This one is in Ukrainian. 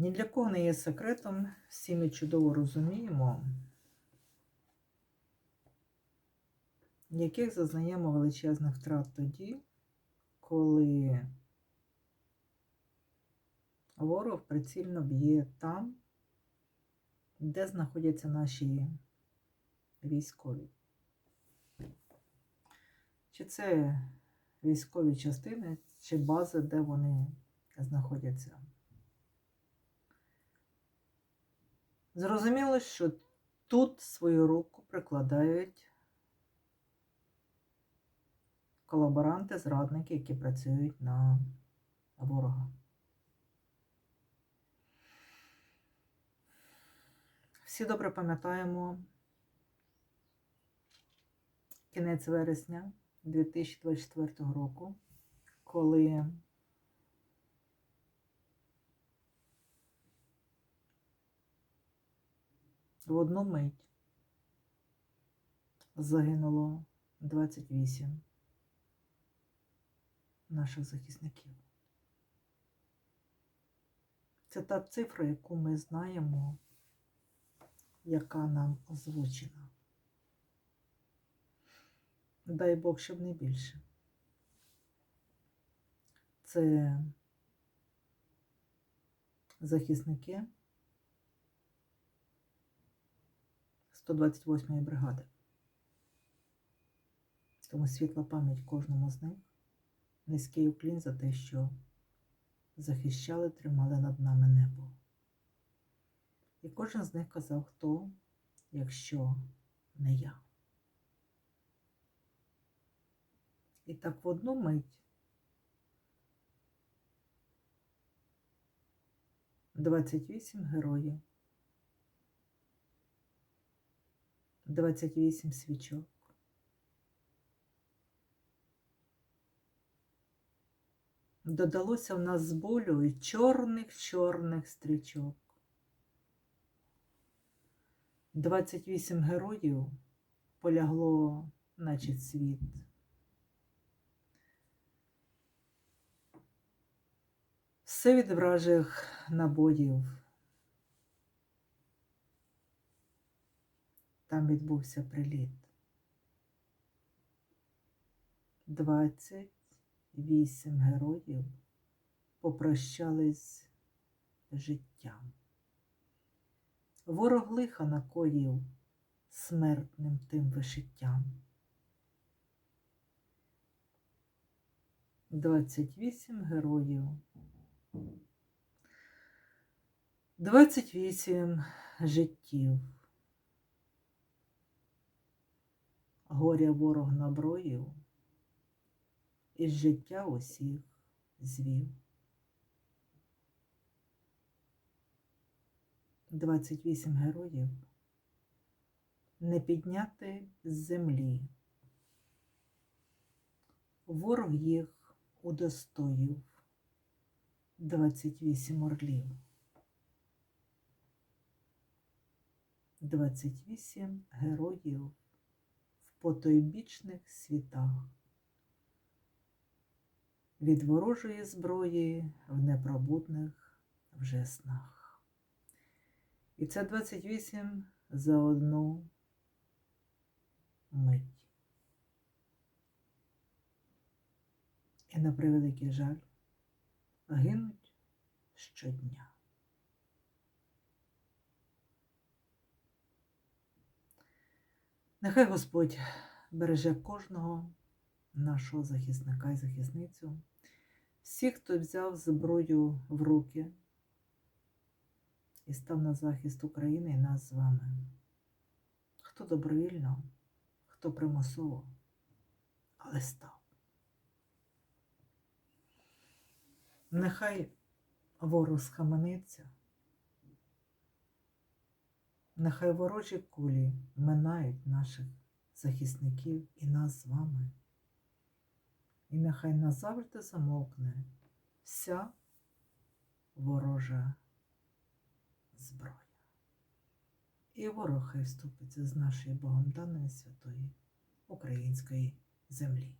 Ні для кого не є секретом, всі ми чудово розуміємо, яких зазнаємо величезних втрат тоді, коли ворог прицільно б'є там, де знаходяться наші військові. Чи це військові частини, чи бази, де вони знаходяться? Зрозуміло, що тут свою руку прикладають колаборанти, зрадники, які працюють на ворога. Всі добре пам'ятаємо кінець вересня 2024 року, коли в одну мить загинуло 28 наших захисників. Це та цифра, яку ми знаємо, яка нам озвучена. Дай Бог, щоб не більше. Це захисники 128-ї бригади. Тому світла пам'ять кожному з них. Низький уклін за те, що захищали, тримали над нами небо. І кожен з них казав, хто, якщо не я. І так в одну мить 28 героїв, 28 свічок. Додалося в нас з болю і чорних-чорних стрічок. 28 героїв полягло, наче світ. Все від вражих набоїв. Там відбувся приліт. 28 героїв попрощались життям. Ворог лиха накоїв смертним тим вишиттям. 28 героїв. 28 життів. Горя ворог наброїв, із життя усіх звів. 28 героїв не підняти з землі. Ворог їх удостоїв 28 орлів. 28 героїв потойбічних світах. Від ворожої зброї в непробудних вже снах. І це 28 за одну мить. І на превеликий жаль гинуть щодня. Нехай Господь береже кожного нашого захисника і захисницю, всіх, хто взяв зброю в руки і став на захист України і нас з вами. Хто добровільно, хто примусово, але став. Нехай ворог схамениться, нехай ворожі кулі минають наших захисників і нас з вами. І нехай назавжди замовкне вся ворожа зброя. І ворог хай вступиться з нашої Богом даної святої української землі.